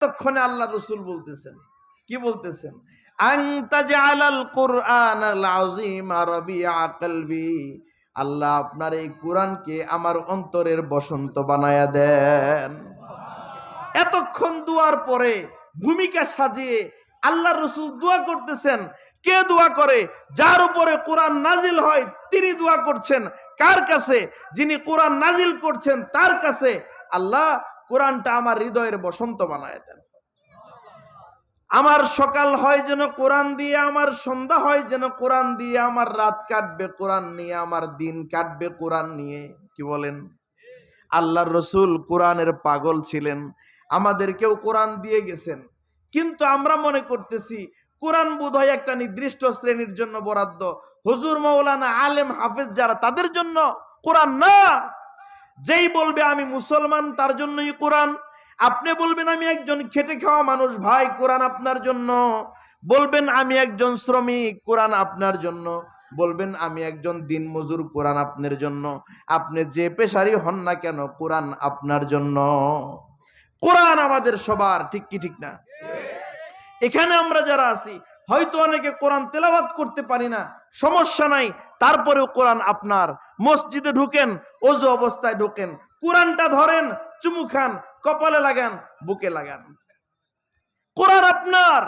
ততক্ষণে আল্লাহ রসুল বলতেছেন। কি বলতেছেন? আল্লাহ আপনার এই কোরআনকে আমার অন্তরের বসন্ত বানায়া দেন। এতক্ষণ দুয়ার পরে ভূমিকা সাজিয়ে আল্লাহ রসুল দোয়া করতেছেন। কে দোয়া করে? যার উপরে কোরআন নাজিল হয়, তিনি দোয়া করছেন। কার কাছে? যিনি কোরআন নাজিল করছেন, তার কাছে। আল্লাহ কোরআনটা আমার হৃদয়ের বসন্ত বানায় দেন। আমার সকাল হয় যেন কোরআন দিয়ে, আমার সন্ধ্যা হয় যেন কোরআন দিয়ে, আমার রাত কাটবে কোরআন নিয়ে, আমার দিন কাটবে কোরআন নিয়ে। কি বলেন? আল্লাহর রসুল কোরআনের পাগল ছিলেন, আমাদেরকেও কোরআন দিয়ে গেছেন। কিন্তু আমরা মনে করতেছি, কোরআন বোধহয় একটা নির্দিষ্ট শ্রেণির জন্য বরাদ্দ। হুজুর মৌলানা আলেম হাফেজ যারা, তাদের জন্য কোরআন না। যেই বলবে আমি মুসলমান, তার জন্যই কোরআন। আপনি বলবেন, আমি একজন খেটে খাওয়া মানুষ, ভাই, কোরআন আপনার জন্য। বলবেন, আমি একজন শ্রমিক, কোরআন আপনার জন্য। বলবেন, আমি একজন দিনমজুর, কোরআন আপনার জন্য। আপনি যে পেশারই হন না কেন, কোরআন আপনার জন্য। কোরআন আমাদের সবার, ঠিক কি, ঠিক না? এখানে আমরা যারা আছি, হয়তো অনেকে কোরআন তেলাবাদ করতে পারি না, সমস্যা নাই, তারপরেও কোরআন আপনার। মসজিদে ঢুকেন, অজু অবস্থায় ঢুকেন, কোরআনটা ধরেন, চুমু খান, কপালে লাগান, বুকে লাগান। কোরআন আপনার।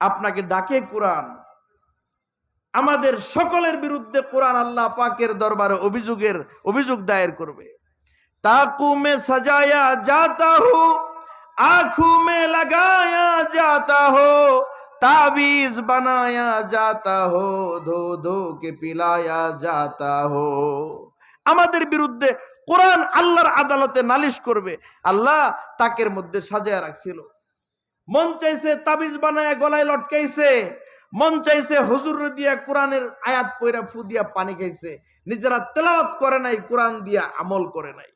আপনাকে ডাকে কোরআন। আমাদের সকলের বিরুদ্ধে কোরআন আল্লাহ পাকের দরবারে অভিযোগের, অভিযোগ দায়ের করবে। তাকুমে সাজায়া যাতা হুক आंखों में लगाया जाता हो ताबीज बनाया जाता हो धो धो के पिलाया जाता हो আমাদের বিরুদ্ধে কোরআন আল্লাহর আদালতে নালিশ করবে আল্লাহ তাকের মধ্যে সাজায় রাখছিল মন চাইছে তাবিজ বানায় গলায় লটকাইছে মন চাইছে হুজুর দিয়া কোরআনের আয়াত পয়রা ফু দিয়া পানি খাইছে নিজেরা তেলাওয়াত করে নাই কোরআন দিয়া আমল করে নাই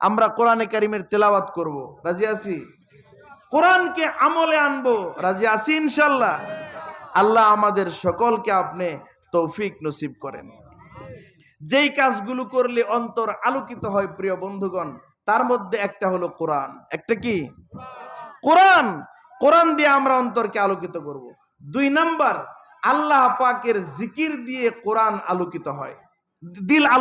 আমরা কোরআনে কারিমের তেলাওয়াত করব। রাজি আছি? কোরআনকে আমলে আনব। রাজি আছি ইনশাল্লাহ আল্লাহ আমাদের সকলকে আপনি তৌফিক নসিব করেন। যেই কাজগুলো করলে অন্তর আলোকিত হয় প্রিয় বন্ধুগণ, তার মধ্যে একটা হলো কোরআন। একটা কি? কোরআন। কোরআন দিয়ে আমরা অন্তরকে আলোকিত করব। দুই নাম্বার, আল্লাহ পাকের জিকির দিয়ে কোরআন আলোকিত হয়। দিল